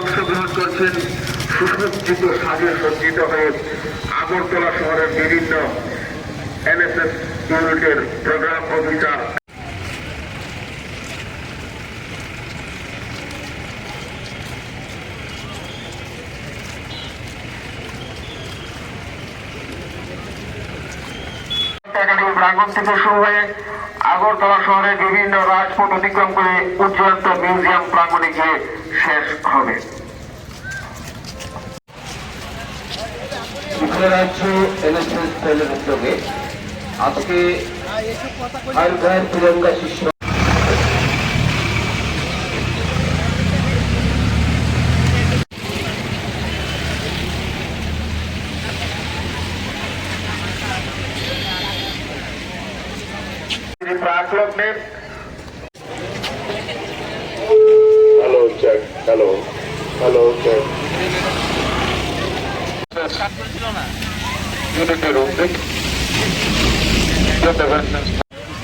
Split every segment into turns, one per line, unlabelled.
করছেন সুসজ্জিত সাজে সজ্জিত হয়ে আগরতলা শহরের বিভিন্ন এনএসএস ইউনিটের প্রোগ্রাম অফিসার প্রাঙ্গণ থেকে শুরু হয়ে আগরতলা শহরের বিভিন্ন রাজপথ অতিক্রম করে উজ্জ্বলত মিউজিয়াম প্রাঙ্গণে গিয়ে শেষ হবে।
যুক্তরাজ্য এনএসএস দলের উদ্যোগে আজকে ঘর তিরঙ্গা শিষ্য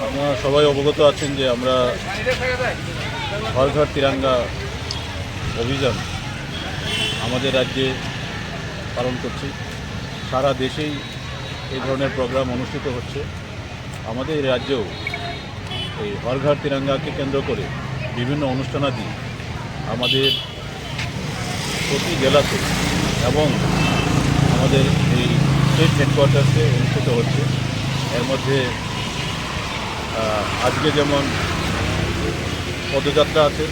আপনারা সবাই অবগত আছেন যে আমরা ঘর ঘর তিরাঙ্গা অভিযান আমাদের রাজ্যে পালন করছি। সারা দেশেই এই ধরনের প্রোগ্রাম অনুষ্ঠিত হচ্ছে। আমাদের রাজ্যেও এই হর ঘর তিরাঙ্গাকে কেন্দ্র করে বিভিন্ন অনুষ্ঠানাদি আমাদের প্রতি জেলাতে এবং আমাদের এই স্টেট হেডকোয়ার্টার্সে অনুষ্ঠিত হচ্ছে। এর মধ্যে আজকে যেমন পদযাত্রা আছে,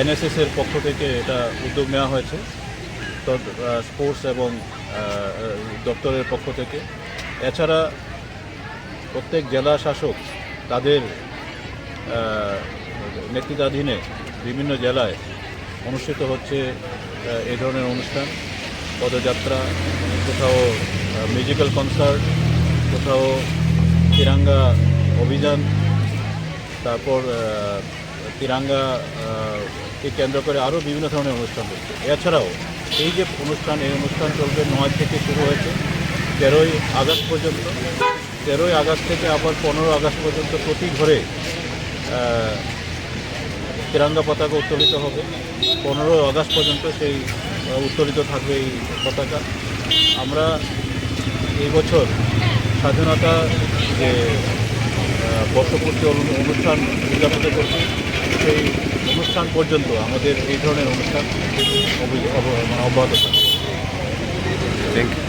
এনএসএসের পক্ষ থেকে এটা উদ্যোগ নেওয়া হয়েছে। স্পোর্টস এবং দপ্তরের পক্ষ থেকে। এছাড়া প্রত্যেক জেলা শাসক তাদের নেতৃত্বাধীনে বিভিন্ন জেলায় অনুষ্ঠিত হচ্ছে এই ধরনের অনুষ্ঠান। পদযাত্রা, কোথাও মিউজিক্যাল কনসার্ট কোথাও তিরাঙ্গা অভিযান, তারপর তিরাঙ্গা কে কেন্দ্র করে আরও বিভিন্ন ধরনের অনুষ্ঠান হচ্ছে। এছাড়াও এই যে অনুষ্ঠান, এই অনুষ্ঠান চলবে নয় থেকে শুরু হয়েছে, তেরোই আগস্ট পর্যন্ত। তেরোই আগস্ট থেকে আবার পনেরো আগস্ট পর্যন্ত প্রতি ঘরে তিরঙ্গা পতাকা উত্তোলিত হবে। পনেরোই আগস্ট পর্যন্ত সেই উত্তোলিত থাকবে এই পতাকা। আমরা এই বছর স্বাধীনতা যে বর্ষপূর্তি অনুষ্ঠান উদযাপিত করছি, সেই অনুষ্ঠান পর্যন্ত আমাদের এই ধরনের অনুষ্ঠান মানে অব্যাহত থাকবে।
Thank you.